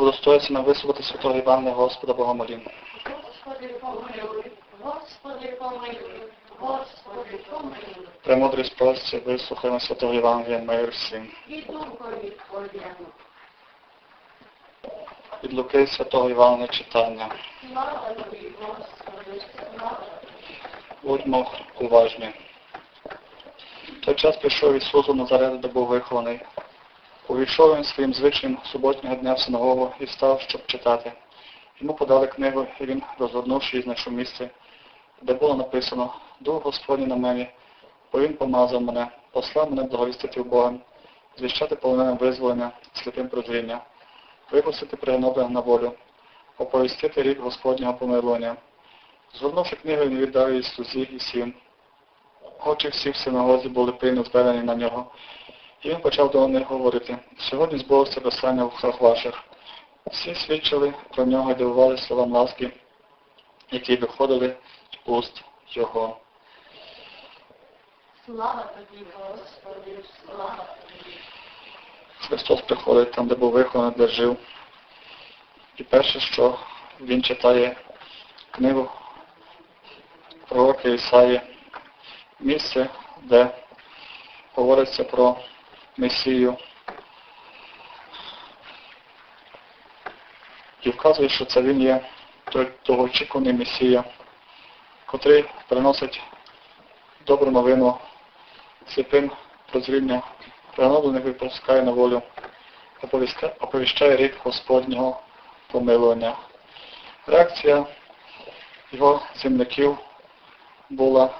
щоб достоїться на висловити святого Івана Господа Бога молім. Господи, помилуй, Господи, помилуй, Господи, помилуй. Премудрість прості, вислухаємо святого Євангелія, мир всім. І духові Твоєму. Від Луки святого Івана читання. Слава тобі, Господи, слава. Будьмо уважні. В той час прийшов Ісус у Назарет, де був вихований. Увійшов він своїм звичним суботнього дня в синагогу і став, щоб читати. Йому подали книгу, і він, розгорнувши її, знайшов місце, де було написано Дух Господній на мені, бо Він помазав мене, послав мене благовістити в Богом, звіщати полоненим визволення, сліпим прозріння, випустити пригноблених на волю, оповістити рік Господнього помилування. Згорнувши книгу, він віддав її слузі і сів. Очі всіх в синагозі були пильно зведені на нього. І він почав до них говорити, сьогодні збулося Писання в устах ваших. Всі свідчили про нього і дивували словам ласки, які виходили з уст його. Слава тобі, Господи, слава тобі. Христос приходить там, де був вихований, де жив. І перше, що він читає книгу пророка Ісаї, місце, де говориться про Месію. І вказує, що це він є той довгоочікуваний Месія, котрий приносить добру новину сліпим прозріння, пригноблених випускає на волю, оповіщає рік Господнього помилування. Реакція його земляків була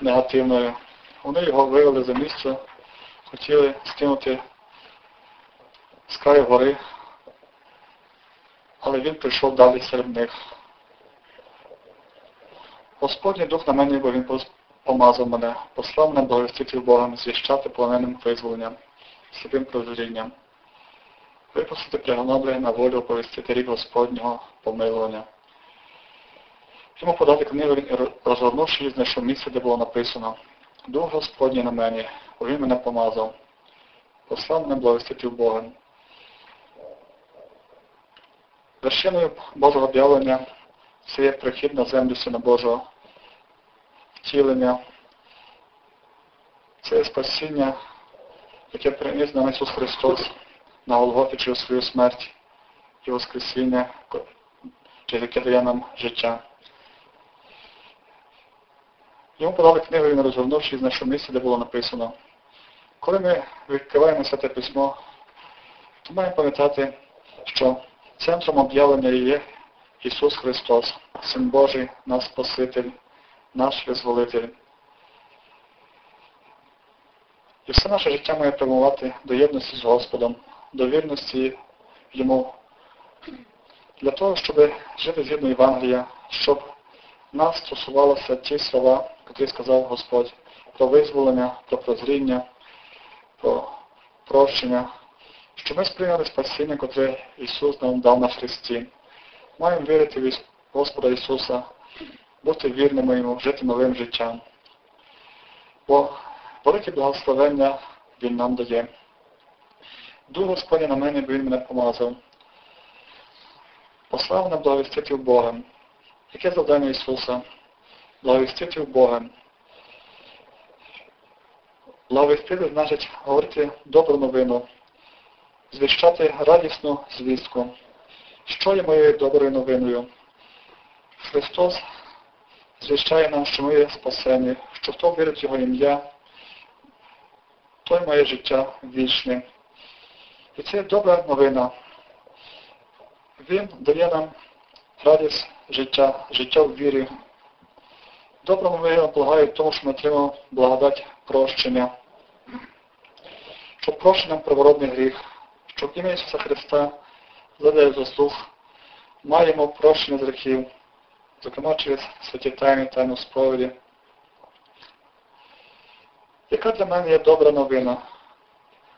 негативною. Вони його вивели за місце, хотіли скинути з краю гори, але він прийшов далі серед них. Господній дух на мені, бо він помазав мене, послав мене благовістити Богом, звіщати полоненим визволенням, сліпим прозрінням, випустити пригноблення на волю, оповістити рік Господнього помилування. Йому подати книгу, розгорнувши її, знайшов місце, де було написано Дух Господній на мені, бо він мене помазав, послав мене благовістити Богом. Вершиною Божого об'явлення це є прихід на землю Сина Божого, втілення, це є спасіння, яке приніс нам Ісус Христос на Голгофі через свою смерть і Воскресіння, через яке дає нам життя. Йому подали книгу, він розгорнувши знайшов місце, де було написано. Коли ми відкриваємо Святе Письмо, то маємо пам'ятати, що центром об'явлення є Ісус Христос, Син Божий, наш Спаситель, наш Визволитель. І все наше життя має прямувати до єдності з Господом, до вірності Йому, для того, щоб жити згідно Євангелія, щоб нас стосувалося ті слова, які сказав Господь, про визволення, про прозріння, про прощення, що ми сприйняли спасіння, котре Ісус нам дав на Христі. Маємо вірити в Господа Ісуса, бути вірними Йому, жити новим життям. Бо велике благословення Він нам дає. Дух Господня на мене, бо Він мене помазав. Послав мене благовістити Бога. Яке завдання Ісуса? Благовістити в Бога. Благовістити значить говорити добру новину, звіщати радісну звістку. Що є моєю доброю новиною? Христос звіщає нам, що ми є спасені, що хто вірить в Його ім'я, той має життя вічне. І це добра новина. Він дає нам радість життя, життя в вірі. Добра новина полагає в тому, що ми отримаємо благодать прощення, щоб прощенням приворотний гріх, щоб ім'я Ісуса Христа задає заслуг, маємо прощення з гріхів, зокрема через святі тайни, тайну сповіді. Яка для мене є добра новина?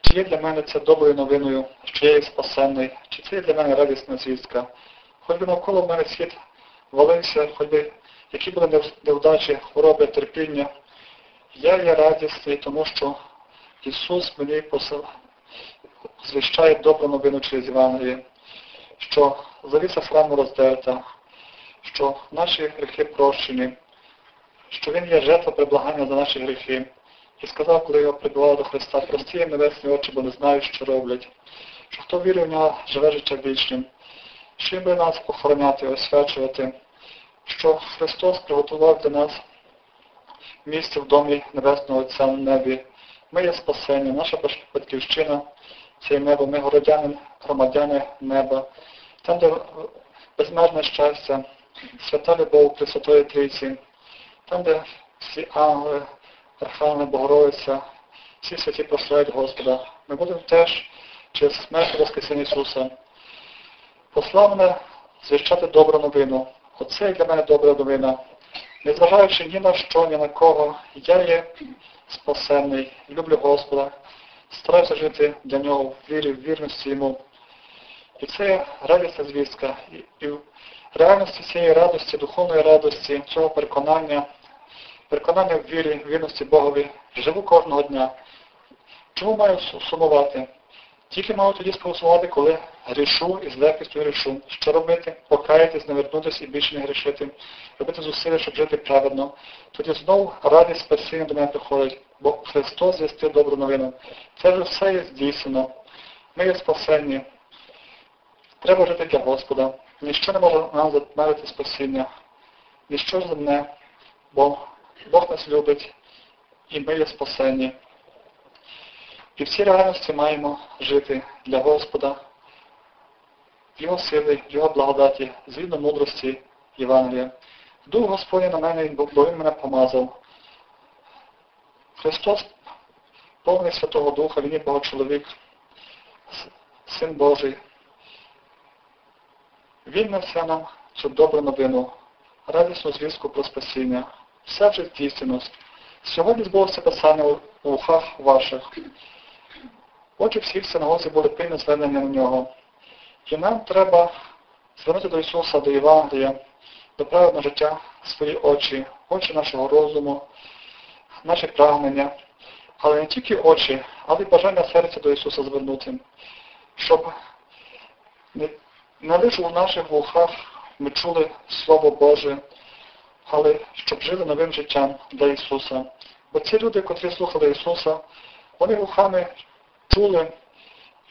Чи є для мене це доброю новиною, що я є спасенний, чи це є для мене радісна звістка? Хоч би навколо мене світ валився, хоч би які були невдачі, хвороби, терпіння, я є радісний, тому що Ісус мені посил... звіщає добру новину через Євангеліє. що завіса храму роздерта, що наші гріхи прощені, що Він є жертва приблагання за наші гріхи. І сказав, коли його прибував до Христа, прості їм небесні очі, бо не знають, що роблять. Що хто вірує в нього, живе життя вічним, що він буде нас охороняти, освячувати, що Христос приготував для нас місце в домі Небесного Отця на небі. Ми є спасені, наша батьківщина, це небо, ми городяни, громадяни неба, там, де безмежне щастя, свята любов Пресвятої Трійці, там, де всі ангели, Архангели, Богородиця, всі святі прославляють Господа. Ми будемо теж через смерть Воскресіння Ісуса. Послав мене звіщати добру новину. Оце для мене добра новина. Незважаючи ні на що, ні на кого, я є спасенний, люблю Господа, стараюся жити для нього в вірі, в вірності йому. І це радісна звістка. І в реальності цієї радості, духовної радості, цього переконання, переконання в вірі, в вірності Богові, живу кожного дня. Чому маю сумувати? Тільки маю тоді спросувати, коли грішу і з легкістю грішу. Що робити? Покаятись, навернутися і більше не грішити, робити зусилля, щоб жити праведно. Тоді знову радість спасіння до мене приходить, бо Христос звістив добру новину. Це вже все є здійснено. Ми є спасенні. Треба жити для Господа. Ніщо не може нам затмерити спасіння. Ніщо земне, бо Бог нас любить і ми є спасенні. І в цій реальності маємо жити для Господа, Його сили, Його благодаті, згідно мудрості Євангелія. Дух Господній на мене, бо Він мене помазав. Христос, повний Святого Духа, Він є Богочоловік, Син Божий. Він несе нам цю добру новину, радісну звістку про спасіння. Все вже здійснено. Сьогодні збулося писання у ухах ваших. Очі всіх в синагозі були пильно звернені на нього. І нам треба звернути до Ісуса, до Євангелія, до праведного життя свої очі, очі нашого розуму, наші прагнення, але не тільки очі, але й бажання серця до Ісуса звернути, щоб не, не лише у наших вухах ми чули Слово Боже, але щоб жили новим життям для Ісуса. Бо ці люди, котрі слухали Ісуса, вони вухами чули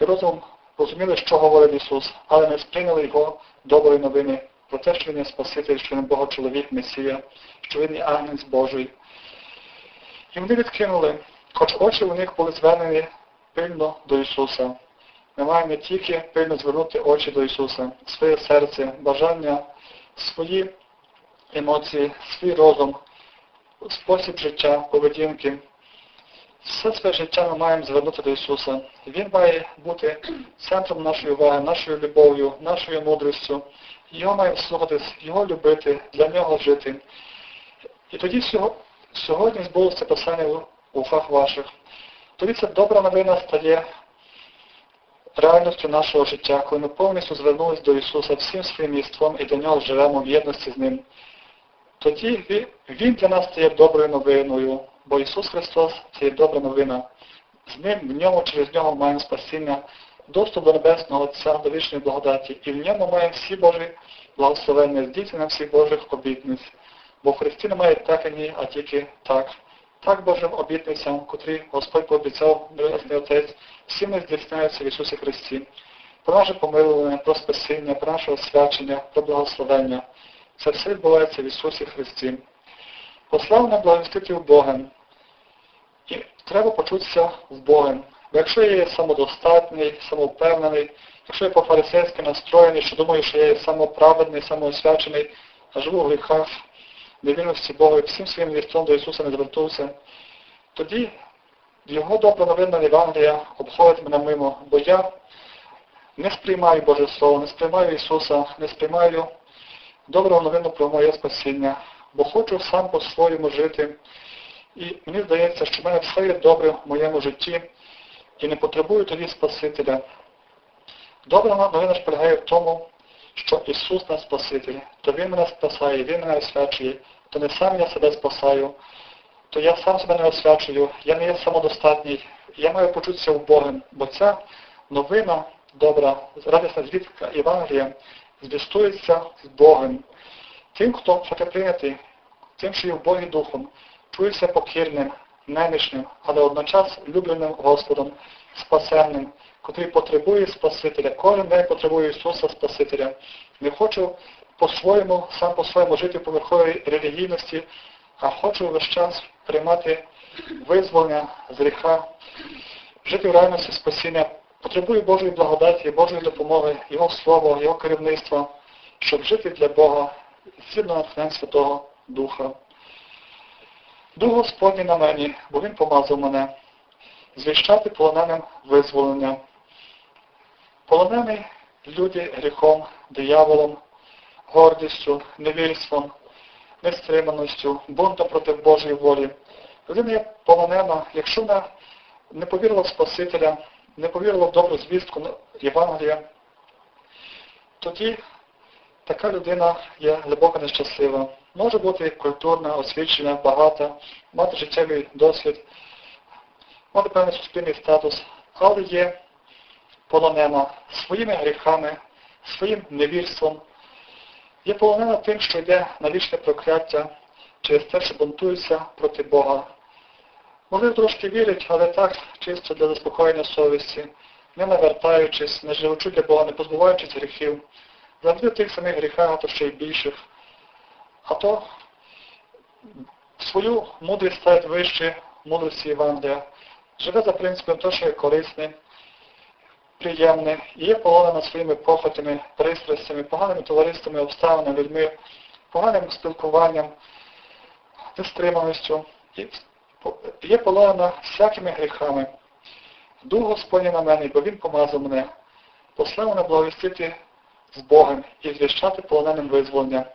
і розум розуміли, що говорить Ісус, але не сприйняли Його доброї новини про те, що Він є Спаситель, що Він Богочоловік, Месія, що Він є Агнець Божий. І вони відкинули, хоч очі у них були звернені пильно до Ісуса. Ми маємо не тільки пильно звернути очі до Ісуса, своє серце, бажання, свої емоції, свій розум, спосіб життя, поведінки. Все своє життя ми маємо звернути до Ісуса. Він має бути центром нашої уваги, нашою любов'ю, нашою мудрістю. Його маємо слухатись, Його любити, для нього жити. І тоді сьогодні збулося писання в ухах ваших. Тоді ця добра новина стає реальністю нашого життя, коли ми повністю звернулись до Ісуса всім своїм єством і до нього живемо в єдності з Ним. Тоді Він для нас стає доброю новиною, бо Ісус Христос це є добра новина. З Ним, в ньому, через нього маємо спасіння, доступ до Небесного Отця, до вічної благодаті, і в ньому маємо всі Божі благословення, здійснення всіх Божих обітниць. Бо Христі немає так і ні, а тільки так. Так Божим обітницям, котрі Господь пообіцяв, Небесний Отець, всі ми здійсняються в Ісусі Христі. Про наше помилування, про спасіння, про наше освячення, про благословення. Це все відбувається в Ісусі Христі. Послав благовістити в Богом. І треба почутися в Богом. Бо якщо я є самодостатній, самовпевнений, якщо я по-фарисейськи настроєний, що думаю, що я є самоправедний, самоосвячений, а живу в гріхах, невільності Бога і всім своїм вірцом до Ісуса не звернувся, тоді Його добра новина Євангелія обходить мене мимо, бо я не сприймаю Боже Слово, не сприймаю Ісуса, не сприймаю доброго новину про моє спасіння, бо хочу сам по-своєму жити. І мені здається, що в мене все є добре в моєму житті і не потребую тоді Спасителя. Добра новина ж полягає в тому, що Ісус наш Спаситель, то Він мене спасає, Він мене освячує, то не сам я себе спасаю, то я сам себе не освячую, я не є самодостатній, я маю почутися Богом, бо ця новина добра, радісна звістка Євангелія звістується з Богом. Тим, хто хоче прийняти, тим, що є в Богі Духом, чується покірним, немічним, але одночас любленим Господом, спасенним, котрий потребує Спасителя. Кожен день потребує Ісуса Спасителя. Не хочу по-своєму, сам по-своєму жити поверховій релігійності, а хочу весь час приймати визволення з гріха, жити в реальності спасіння. Потребую Божої благодаті, Божої допомоги, Його Слова, Його керівництва, щоб жити для Бога згідно натхнень Святого Духа. Дух Господній на мені, бо Він помазав мене, звіщати полоненим визволення. Полонені люди гріхом, дияволом, гордістю, невільством, нестриманістю, бунтом проти Божої волі. Людина є полонена, якщо вона не повірила в Спасителя, не повірила в добру звістку Євангелія, тоді така людина є глибоко нещаслива. Може бути культурна, освічена, багата, мати життєвий досвід, мати певний суспільний статус, але є полонена своїми гріхами, своїм невірством, є полонена тим, що йде на вічне прокляття через те, що бунтується проти Бога. Вони трошки вірять, але так, чисто для заспокоєння совісті, не навертаючись, не живучи для Бога, не позбуваючись гріхів, завжди тих самих гріхах, а то ще й більших. А то свою мудрість ставить вище мудрості Євангелія, живе за принципом того, що є корисне, приємне, і є полонена своїми похотями, пристрастями, поганими товариствами, обставинами, людьми, поганим спілкуванням, нестриманістю. Є полонена всякими гріхами. Дух Господній на мене, бо Він помазав мене, послав мене благовістити з Богом і звіщати полоненим визволення.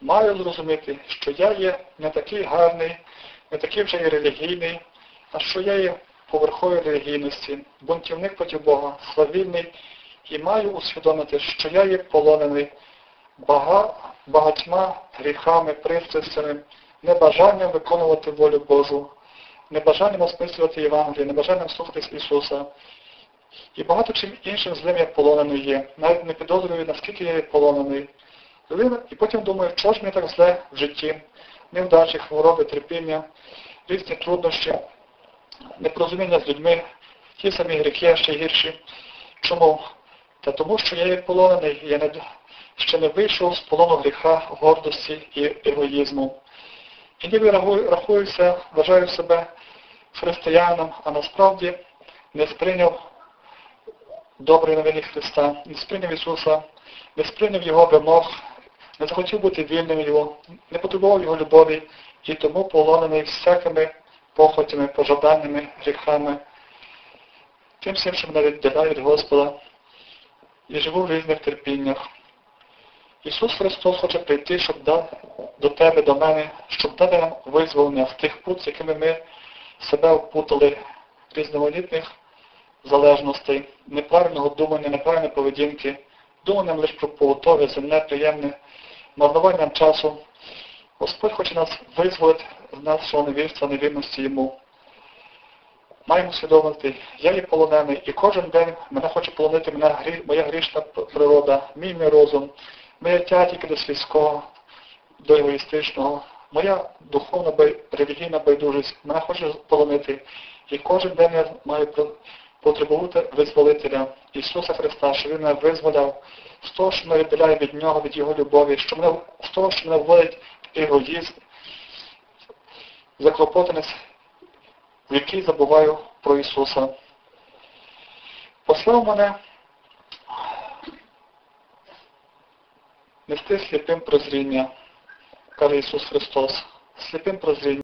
Маю зрозуміти, що я є не такий гарний, не такий вже і релігійний, а що я є поверхової релігійності, бунтівник проти Бога, свавільний, і маю усвідомити, що я є полонений бага, багатьма гріхами, пристрастями, небажанням виконувати волю Божу, небажанням осмислювати Євангеліє, небажанням слухатись Ісуса. І багато чим іншим злим я полонений є. Навіть не підозрюю, наскільки я є полонений. І потім думаю, що ж мені так зле в житті, невдачі, хвороби, терпіння, різні труднощі, непорозуміння з людьми, ті самі гріхи, ще гірші. Чому? Та тому, що я є полонений, я не, ще не вийшов з полону гріха, гордості і егоїзму. І ніби рахуюся, вважаю себе християном, а насправді не сприйняв доброї новини Христа, не сприйняв Ісуса, не сприйняв Його вимог, не захотів бути вільним Його, не потребував Його любові і тому полонений всякими похотями, пожаданнями, гріхами, тим всім, що мене відділяє від Господа, і живу в різних терпіннях. Ісус Христос хоче прийти, щоб дати до тебе, до мене, щоб дати нам визволення з тих пут, з якими ми себе впутали різноманітних залежностей, неправильного думання, неправильної поведінки, думанням лише про побутове, земне, приємне, марнуванням часу. Господь хоче нас визволити з нашого невірства, невірності Йому. Маємо свідомити, я є полонений, і кожен день мене хоче полонити мене моя грішна природа, мій мій розум, моя тя тільки до свійського, до егоїстичного, моя духовна релігійна байдужість мене хоче полонити. І кожен день я маю потребувати визволителя Ісуса Христа, що Він мене визволяв з того, що мене віддаляє від Нього, від Його любові, що мене, з того, що мене вводить егоїзм, заклопотаність, в який забуваю про Ісуса. Послав мене нести сліпим прозріння, каже Ісус Христос, сліпим прозріння.